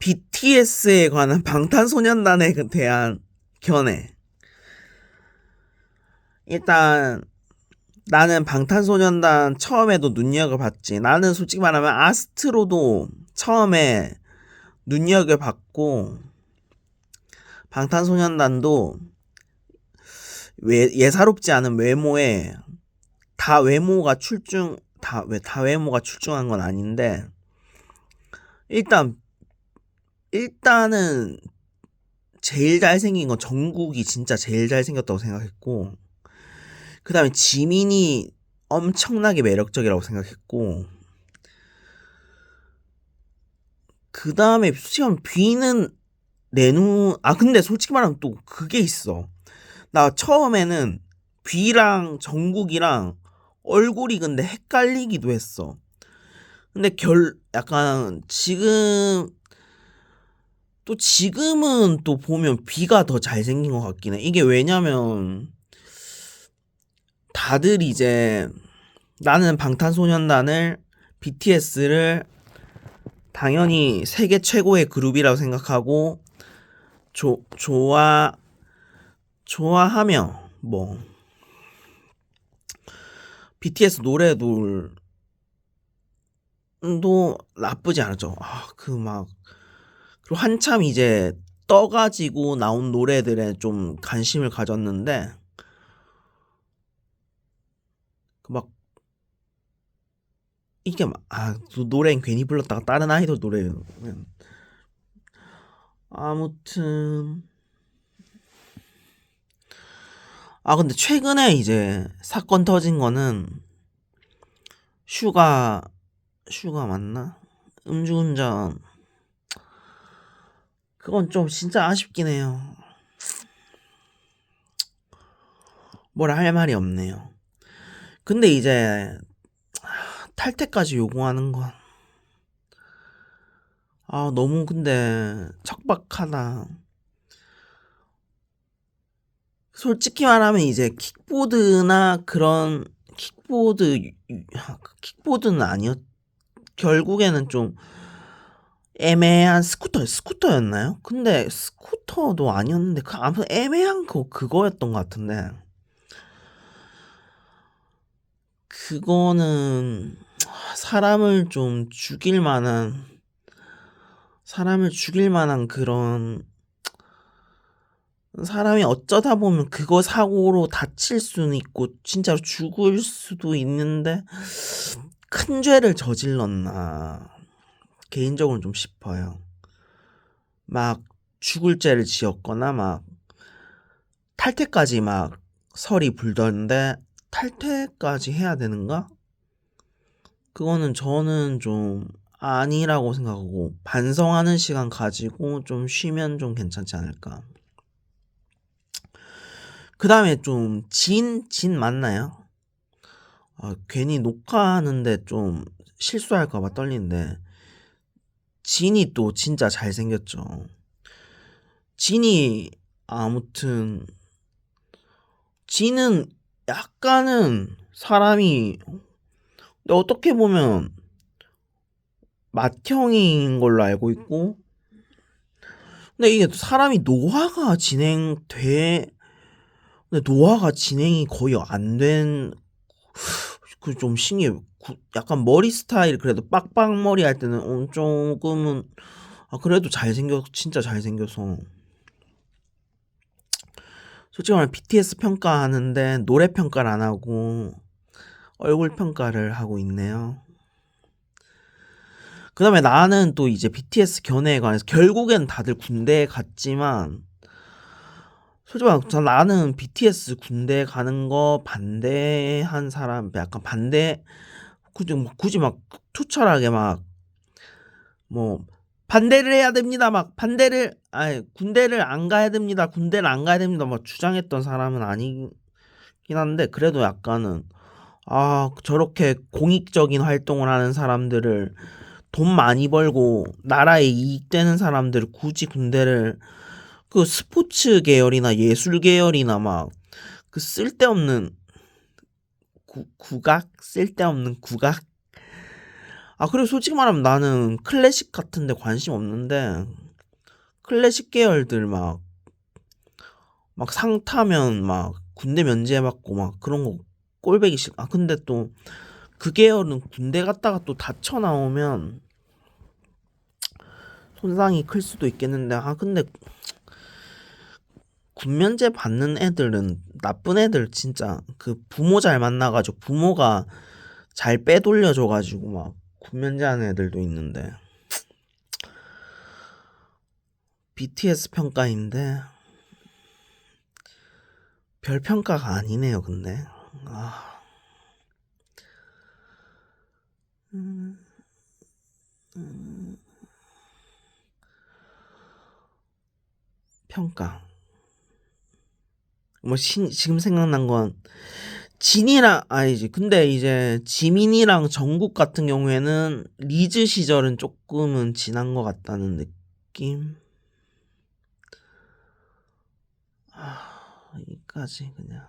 BTS에 관한 방탄소년단에 대한 견해. 일단 나는 방탄소년단 처음에도 눈여겨봤지. 나는 솔직히 말하면 아스트로도 처음에 눈여겨봤고 방탄소년단도 왜, 예사롭지 않은 외모에 다 외모가 출중 다 왜 다 외모가 출중한 건 아닌데 일단 일단은 제일 잘생긴 건 정국이 진짜 제일 잘생겼다고 생각했고 그 다음에 지민이 엄청나게 매력적이라고 생각했고 그 다음에 솔직히 말하면 B는 내눈 아 근데 솔직히 말하면 또 그게 있어. 나 처음에는 B랑 정국이랑 얼굴이 근데 헷갈리기도 했어. 근데 결 약간 지금 또 지금은 또 보면 B가 더 잘생긴 것 같긴 해 이게 왜냐면 다들 이제 나는 방탄소년단을 BTS를 당연히 세계 최고의 그룹이라고 생각하고 조, 좋아 좋아하며 뭐 BTS 노래도 도 나쁘지 않았죠. 아, 그 막 한참 이제 떠가지고 나온 노래들에 좀 관심을 가졌는데 막 이게 막, 아, 노래는 괜히 불렀다가 다른 아이돌 노래 아무튼 아 근데 최근에 이제 사건 터진 거는 슈가 슈가 맞나? 음주운전 그건 좀 진짜 아쉽긴 해요. 뭐라 할 말이 없네요. 근데 이제 탈퇴까지 요구하는 건 아, 너무 근데 척박하다. 솔직히 말하면 이제 킥보드나 그런 킥보드 킥보드는 아니었 결국에는 좀 애매한 스쿠터 스쿠터였나요? 근데 스쿠터도 아니었는데 그 아무튼 애매한 거 그거였던 것 같은데. 그거는 사람을 좀 죽일 만한 사람을 죽일 만한 그런 사람이 어쩌다 보면 그거 사고로 다칠 수는 있고 진짜로 죽을 수도 있는데 큰 죄를 저질렀나 개인적으로는 좀 싶어요. 막 죽을 죄를 지었거나 막 탈퇴까지 막 설이 불던데 탈퇴까지 해야 되는가? 그거는 저는 좀 아니라고 생각하고 반성하는 시간 가지고 좀 쉬면 좀 괜찮지 않을까. 그 다음에 좀 진, 진 맞나요? 아, 괜히 녹화하는데 좀 실수할까봐 떨리는데 진이 또 진짜 잘생겼죠. 진이 아무튼 진은 약간은 사람이 어떻게 보면 맏형인 걸로 알고 있고 근데 이게 사람이 노화가 진행돼 근데 노화가 진행이 거의 안 된 그 좀 신기해. 약간 머리 스타일 그래도 빡빡머리 할 때는 어, 조금은 아 그래도 잘생겨 진짜 잘생겨서 솔직히 말하면 BTS 평가하는데 노래 평가를 안 하고 얼굴 평가를 하고 있네요. 그 다음에 나는 또 이제 BTS 견해에 관해서 결국엔 다들 군대에 갔지만 솔직히 말해 나는 BTS 군대 가는 거 반대한 사람 약간 반대 굳이, 뭐, 굳이 막 투철하게 막 뭐 반대를 해야 됩니다. 막 반대를 아니 군대를 안 가야 됩니다. 군대를 안 가야 됩니다. 막 주장했던 사람은 아니긴 한데 그래도 약간은 아 저렇게 공익적인 활동을 하는 사람들을 돈 많이 벌고 나라에 이익되는 사람들을 굳이 군대를 그 스포츠 계열이나 예술 계열이나 막 그 쓸데없는 구, 국악? 쓸데없는 국악? 아 그리고 솔직히 말하면 나는 클래식 같은 데 관심 없는데 클래식 계열들 막 막 상 타면 막 군대 면제받고 막 그런 거 꼴보기 싫 아 근데 또 그 계열은 군대 갔다가 또 다쳐 나오면 손상이 클 수도 있겠는데 아 근데 군 면제 받는 애들은 나쁜 애들 진짜 그 부모 잘 만나 가지고 부모가 잘 빼돌려 줘 가지고 막 군 면제 하는 애들도 있는데 BTS 평가인데 별 평가가 아니네요 근데 아 음. 음. 평가 뭐 신 지금 생각난 건 진이랑 아니지 근데 이제 지민이랑 정국 같은 경우에는 리즈 시절은 쪼끔은 지난 것 같다는 느낌? 아 여기까지 그냥